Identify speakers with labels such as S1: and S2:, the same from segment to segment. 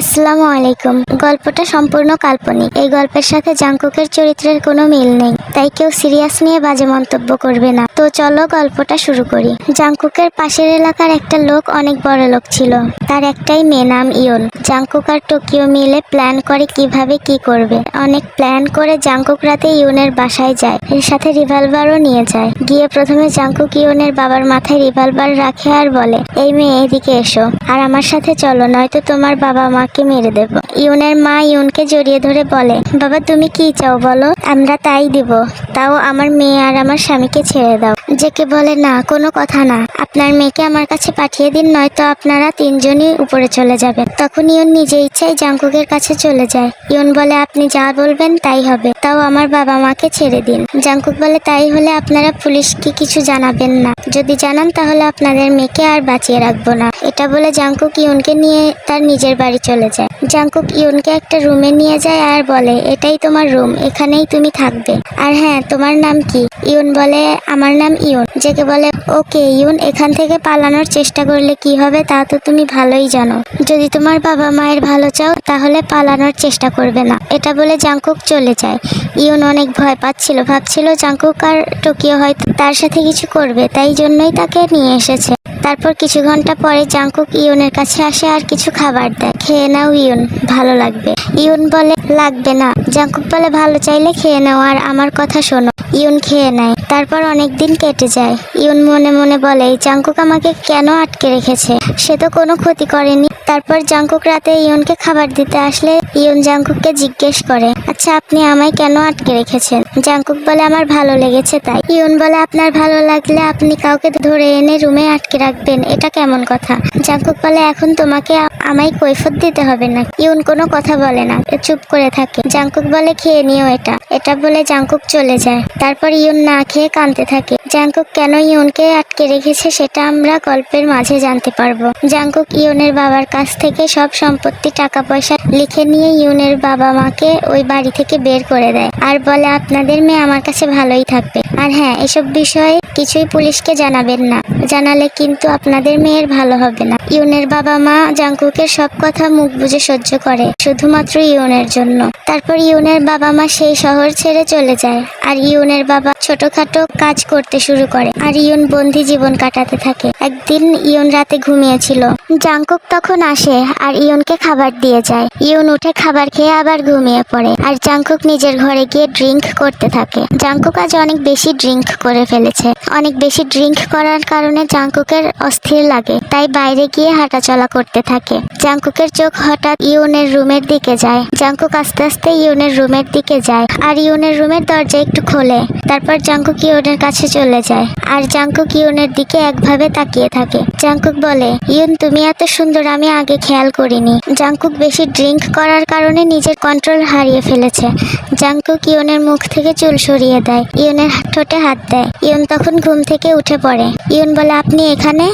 S1: আসসালামু আলাইকুম। গল্পটা সম্পূর্ণ কাল্পনিক। এই গল্পের সাথে জাংকুকের চরিত্রের কোনো মিল নেই, তাই কেউ সিরিয়াস নিয়ে বাজে মন্তব্য করবে না। তো চলো গল্পটা শুরু করি। জাংকুকের পাশের এলাকার একটা লোক অনেক বড় লোক ছিল। তার একটাই মেয়ে নাম ইয়ন। জাংকুক আর টোকিও মিলে প্ল্যান করে কীভাবে কি করবে। অনেক প্ল্যান করে জাংকুক রাতে ইয়নের বাসায় যায়। এর সাথে রিভলভারও নিয়ে যায়। গিয়ে প্রথমে জাংকুক ইয়নের বাবার মাথায় রিভলভার রাখে আর বলে, এই মেয়ে, এদিকে এসো। আর আমার সাথে চলো, নয়তো তোমার বাবা মাকে মেরে দেব। ইউনের মা ইউনকে জড়িয়ে ধরে বলে, বাবা, তুমি কি চাও বলো? আমরা তাই দিব। তাও আমার মেয়ে আর আমার স্বামীকে ছেড়ে দাও। জেকে বলে, না, কোনো কথা না। আপনার মেয়েকে আমার কাছে পাঠিয়ে দিন, নয়তো আপনারা তিনজনই উপরে চলে যাবেন। তখন ইউন নিজে ইচ্ছায় জাংকুকের কাছে চলে যায়। ইউন বলে, আপনি যা বলবেন, তাই হবে। তাও আমার বাবা মাকে ছেড়ে দিন। জাংকুক বলে, তাই হলে আপনারা পুলিশকে কিছু জানাবেন না। যদি জানান, তাহলে আপনাদের মেয়েকে আর বাঁচিয়ে রাখব না। এটা বলে জাংকুক ইউনকে নিয়ে তার নিজের বাড়ি চলে যায়। জাংকুক ইউনকে একটা রুমে নিয়ে যায় আর বলে, এটাই তোমার রুম, এখানেই তুমি থাকবে। আর হ্যাঁ তোমার নাম কি? ইউন বলে, আমার নাম ইউন। জেকে বলে, ওকে, ইউন, এখান থেকে পালানোর চেষ্টা করলে কি হবে তা তো তুমি ভালোই জানো। যদি তোমার বাবা মায়ের ভালো চাও, তাহলে পালানোর চেষ্টা করবে না। এটা বলে জাঙ্কুক চলে যায়। ইউন অনেক ভয় পাচ্ছিল, ভাবছিল জাঙ্কুক আর টোকিও হয়তো তার সাথে কিছু করবে, তাই জন্যই তাকে নিয়ে এসেছে। তারপর কিছু ঘণ্টা পরে জাঙ্কুক ইউনের কাছে আসে আর কিছু খাবার দেয়। খেয়ে নাও, ইউন। ভালো লাগবে। ইউন বলে, লাগবে না। জাঙ্কুক বলে, ভালো, চাইলে খেয়ে নাও। আর আমার কথা শোনো। ইউন খেয়ে নেয়। তারপর অনেক দিন কেটে যায়। ইউন মনে মনে বলে জাংকুক আমাকে কেন আটকে রেখেছে? সে তো কোনো ক্ষতি করেনি। তারপর জাংকুক রাতে ইউনকে খাবার দিতে আসলে ইউন জাংকুককে জিজ্ঞেস করে আচ্ছা আপনি আমায় কেন আটকে রেখেছেন? জাংকুক বলে, আমার ভালো লেগেছে তাই। ইউন বলে, আপনার ভালো লাগলে আপনি কাউকে ধরে এনে রুমে আটকে রাখবেন, এটা কেমন কথা? জাংকুক বলে, এখন তোমাকে আমায় কৈফত দিতে হবে না। ইউন কোনো কথা বলে না, চুপ করে থাকে। জাঙ্কুক বলে, খেয়ে নিও এটা। এটা বলে জাংকুক চলে যায়। তারপর ইউন না খেয়ে কাঁদতে থাকে। জাংকুক কেন ইউনকে আটকে রেখেছে সেটা আমরা গল্পের মাঝে জানতে পারব। জাংকুক ইউনের বাবার কাছ থেকে সব সম্পত্তি টাকা পয়সা লিখে নিয়ে ইউনের বাবা মাকে ওই বাড়ি থেকে বের করে দেয়। আর বলে, আপনাদের মেয়ে আমার কাছে ভালোই থাকবে। আর হ্যাঁ এসব বিষয়ে কিছুই পুলিশকে জানাবেন না। জানালে কিন্তু আপনাদের মেয়ের ভালো হবে না। ইউনের বাবা মা জাংকুকের সব কথা মুখ বুঝে সহ্য করে, শুধুমাত্র ইউনের জন্য। তারপর ইউনের বাবা মা সেই শহর ছেড়ে চলে যায়, আর ইউনের বাবা ছোটখাটো কাজ করতে শুরু করে, আর ইউন বন্দি জীবন কাটাতে থাকে। একদিন ইউন রাতে ঘুমিয়েছিল। জাংকুক তখন আসে, আর ইউনকে খাবার দিয়ে যায়। ইউন উঠে খাবার খেয়ে আবার ঘুমিয়ে পড়ে, আর জাংকুক নিজের ঘরে গিয়ে ড্রিঙ্ক করতে থাকে। জাংকুক আজ অনেক বেশি ড্রিঙ্ক করে ফেলেছে। অনেক বেশি ড্রিঙ্ক করার কারণে জাংকুকের অস্থির লাগে, তাই বাইরে গিয়ে হাঁটাচলা করতে থাকে। জাংকুকের চোখ হঠাৎ ইউনের রুমের দিকে যায়। জাংকুক আস্তে আস্তে ইউনের রুমের দিকে যায় আর ইউনের রুমের দরজা একটু খোলে। তারপর জাংকুক ইউনের কাছে চলে যায় আর জাংকুক ইউনের দিকে একভাবে তাকিয়ে থাকে। জাংকুক বলে, ইউন, তুমি এত সুন্দর, আমি আগে খেয়াল করিনি। জাংকুক বেশি ড্রিঙ্ক করার কারণে নিজের কন্ট্রোল হারিয়ে ফেলেছে। জাংকুক ইউনের মুখ থেকে চুল সরিয়ে দেয়, ইউনের ঠোঁটে হাত দেয়। ইউন তখন ঘুম থেকে উঠে পড়ে। ইউন বলে, আপনি এখানে?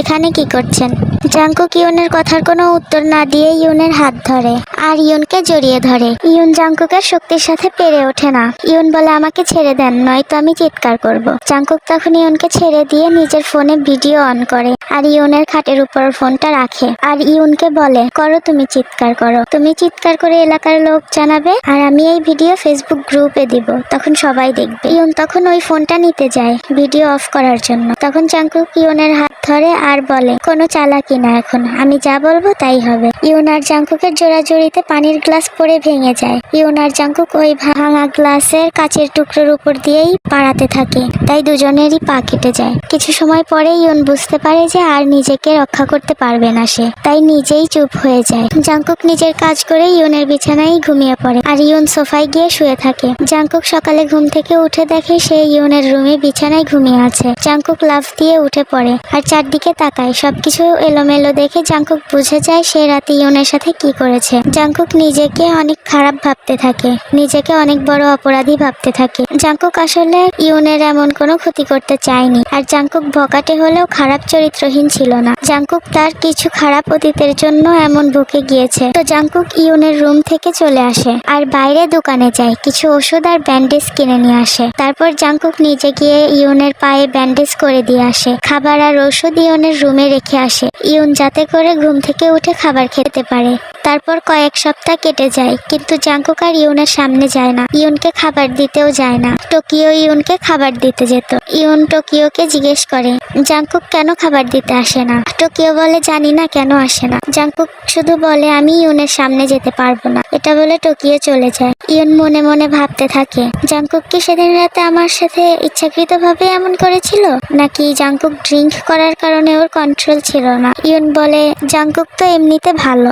S1: এখানে কি করছেন? জাংকুক ইউনের কথার কোনো উত্তর না দিয়ে ইউনের হাত ধরে, আর ইউনকে জড়িয়ে ধরে। ইউন জাংকুকের শক্তির সাথে পেরে ওঠে না। ইউন বলে, আমাকে ছেড়ে দেন, নয়তো আমি চিৎকার করব। জাংকুক তখন ইউনকে ছেড়ে দিয়ে নিজের ফোনে ভিডিও অন করে, আর ইউনের খাটের উপর ফোনটা রাখে। আর ইউনকে বলে, করো, তুমি চিৎকার করো। তুমি চিৎকার করে এলাকার লোক জানাবে, আর আমি এই ভিডিও ফেসবুক গ্রুপে দিব। তখন সবাই দেখবে। ইউন তখন ওই ফোনটা নিতে যায়, ভিডিও অফ করার জন্য। তখন জাংকুক ইউনের হাত ধরে আর বলে, কোনো চালাকি না এখন, আমি যা বলব তাই হবে। ইউন আর জাংকুকের জোড়াজড়িতে পানির গ্লাস পড়ে ভেঙে যায়। ইউন আর জাংকুক ওই ভাঙা গ্লাসের কাচের টুকরোর উপর দিয়েই পাড়াতে থাকে। তাই দুজনেরই পা কেটে যায়। কিছু সময় পরে ইউন বুঝতে পারে যে আর নিজেকে রক্ষা করতে পারবে না সে। তাই নিজেই চুপ হয়ে যায়। জাংকুক নিজের কাজ করে ইউনের বিছানায় ঘুমিয়ে পড়ে আর ইউন সোফায় গিয়ে শুয়ে থাকে। জাংকুক সকালে ঘুম থেকে উঠে দেখে সে ইউনের রুমে বিছানায় ঘুমিয়ে আছে। জাংকুক লাফ দিয়ে উঠে পড়ে আর চারদিকে তাকায়। সবকিছু এলোমেলো দেখে জাংকুক বুঝে যায় সে রাতে ইউনের সাথে কি করেছে। জাংকুক নিজেকে অনেক খারাপ ভাবতে থাকে। নিজেকে অনেক বড় অপরাধী ভাবতে থাকে। জাংকুক আসলে ইউনের এমন কোনো ক্ষতি করতে চায়নি। আর জাংকুক ভকাটে হলেও খারাপ চরিত্রহীন ছিল না। জাংকুক তার কিছু খারাপ অতীতের জন্য এমন বুকে গিয়েছে। তো জাংকুক ইউনের রুম থেকে চলে আসে। আর বাইরে দোকানে যায়। কিছু ওষুধ আর ব্যান্ডেজ কিনে নিয়ে আসে। তারপর জাংকুক নিজে গিয়ে ইউনের পায়ে ব্যান্ডেজ করে দিয়ে আসে। খাবার আর ওষুধ ওষুধ ইয়নের রুমে রেখে আসে ইয়ন যাতে করে ঘুম থেকে উঠে খাবার খেতে পারে। তারপর কয়েক সপ্তাহ কেটে যায়, কিন্তু জাঙ্কুক আর ইয়নের সামনে যায় না। ইয়নকে খাবার দিতেও যায় না। টোকিও ইয়নকে খাবার দিতে যেত। ইয়ন টোকিওকে জিজ্ঞেস করে, জাঙ্কুক কেন খাবার দিতে আসে না? টোকিও বলে, জানি না কেন আসে না। জাঙ্কুক শুধু বলে, আমি ইউনের সামনে যেতে পারব না। এটা বলে টোকিও চলে যায়। ইয়ন মনে মনে ভাবতে থাকে, জাঙ্কুক কি সেদিন রাতে আমার সাথে ইচ্ছাকৃতভাবে এমন করেছিল? নাকি জাঙ্কুক ড্রিঙ্ক করার কারণে ওর কন্ট্রোল ছিল না। ইয়ন বলে জাঙ্কুক তো এমনিতে ভালো,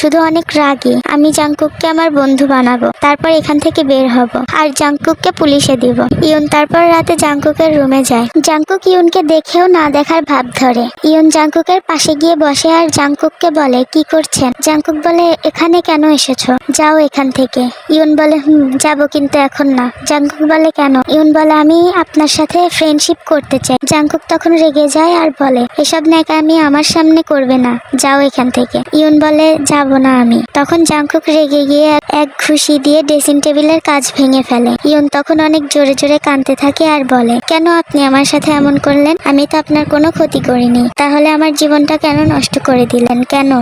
S1: শুধু অনেক রাগী। আমি জাঙ্কুককে আমার বন্ধু বানাবো, তারপর এখান থেকে বের হব, আর জাঙ্কুককে পুলিশে দিব। ইয়ন তারপর রাতে জাঙ্কুকের রুমে যায়। জাঙ্কুক ইয়নকে দেখেও না দেখার ভাব ধরে। ইয়ন জাঙ্কুকের পাশে গিয়ে বসে আর জাঙ্কুককে বলে, কি করছেন? জাঙ্কুক বলে, এখানে কেন এসেছ? যাও এখান থেকে। ইয়ন বলে, হুম, যাব কিন্তু এখন না। জাঙ্কুক বলে, কেন? ইয়ন বলে, আমি আপনার সাথে ফ্রেন্ডশিপ করতে চাই। জাঙ্কুক তখন রেগে যায় আর বলে, এসব ন্যাকামি আমার সামনে করবে না, যাও এখান থেকে। ইয়ন বলে, যাব না আমি। তখন জাঙ্কুক রেগে গিয়ে এক- ঘুষি দিয়ে ড্রেসিং টেবিলের কাজ ভেঙে ফেলে। ইয়ন তখন অনেক জোরে জোরে কাঁদতে থাকে আর বলে, কেন আপনি আমার সাথে এমন করলেন? আমি তো আপনার কোনো ক্ষতি করিনি। তাহলে আমার জীবনটা কেন নষ্ট করে দিলেন? কেন?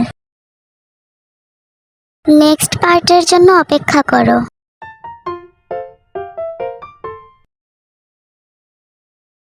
S1: নেক্সট পার্টের জন্য অপেক্ষা করো।